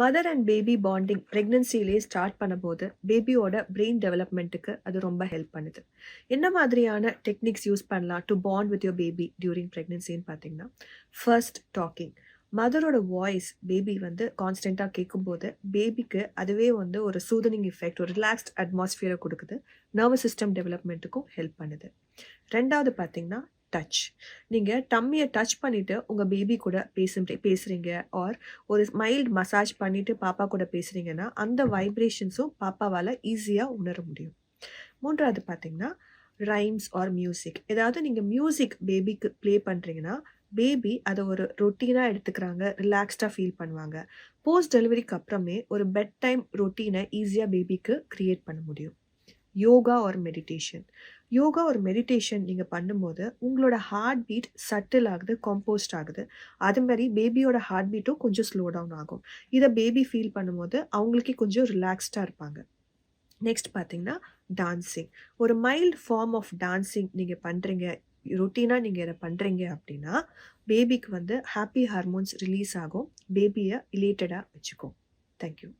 Mother and baby bonding ப்ரெக்னன்சிலே start பண்ணும்போது பேபியோட பிரெயின் டெவலப்மெண்ட்டுக்கு அது ரொம்ப ஹெல்ப் பண்ணுது. என்ன மாதிரியான டெக்னிக்ஸ் யூஸ் பண்ணலாம் to bond with your baby during ப்ரெக்னன்சின்னு பார்த்தீங்கன்னா ஃபர்ஸ்ட் டாக்கிங் மதரோட வாய்ஸ் பேபி வந்து கான்ஸ்டண்ட்டாக கேட்கும்போது பேபிக்கு அதுவே வந்து ஒரு சூதனிங் எஃபெக்ட் ஒரு ரிலாக்ஸ்ட் அட்மாஸ்ஃபியரை கொடுக்குது. நர்வஸ் சிஸ்டம் டெவலப்மெண்ட்டுக்கும் ஹெல்ப் பண்ணுது. ரெண்டாவது பார்த்தீங்கன்னா டச் நீங்கள் டம்மியை டச் பண்ணிவிட்டு உங்கள் பேபி கூட பேசு பேசுகிறீங்க ஆர் ஒரு மைல்டு மசாஜ் பண்ணிவிட்டு பாப்பா கூட பேசுகிறீங்கன்னா அந்த வைப்ரேஷன்ஸும் பாப்பாவால் ஈஸியாக உணர முடியும். மூன்றாவது பார்த்தீங்கன்னா ரைம்ஸ் ஆர் மியூசிக் ஏதாவது நீங்கள் மியூசிக் பேபிக்கு ப்ளே பண்ணுறீங்கன்னா பேபி அதை ஒரு ரொட்டீனாக எடுத்துக்கிறாங்க ரிலாக்ஸ்டாக ஃபீல் பண்ணுவாங்க. போஸ்ட் டெலிவரிக்கு அப்புறமே ஒரு பெட் டைம் ரொட்டீனை ஈஸியாக பேபிக்கு க்ரியேட் பண்ண முடியும். யோகா ஒரு மெடிடேஷன் யோகா ஒரு மெடிடேஷன் நீங்கள் பண்ணும்போது உங்களோட ஹார்ட் பீட் சட்டில் ஆகுது கம்போஸ்ட் ஆகுது. அது மாதிரி பேபியோட ஹார்ட் பீட்டும் கொஞ்சம் ஸ்லோ டவுன் ஆகும். இதை பேபி ஃபீல் பண்ணும்போது அவங்களுக்கே கொஞ்சம் ரிலாக்ஸ்டாக இருப்பாங்க. நெக்ஸ்ட் பார்த்தீங்கன்னா டான்ஸிங் ஒரு மைல்டு ஃபார்ம் ஆஃப் டான்ஸிங் நீங்கள் பண்ணுறீங்க ரொட்டீனாக நீங்கள் இதை பண்ணுறீங்க அப்படின்னா பேபிக்கு வந்து ஹாப்பி ஹார்மோன்ஸ் ரிலீஸ் ஆகும். பேபியை இலேட்டடாக வச்சுக்கும். தேங்க்யூ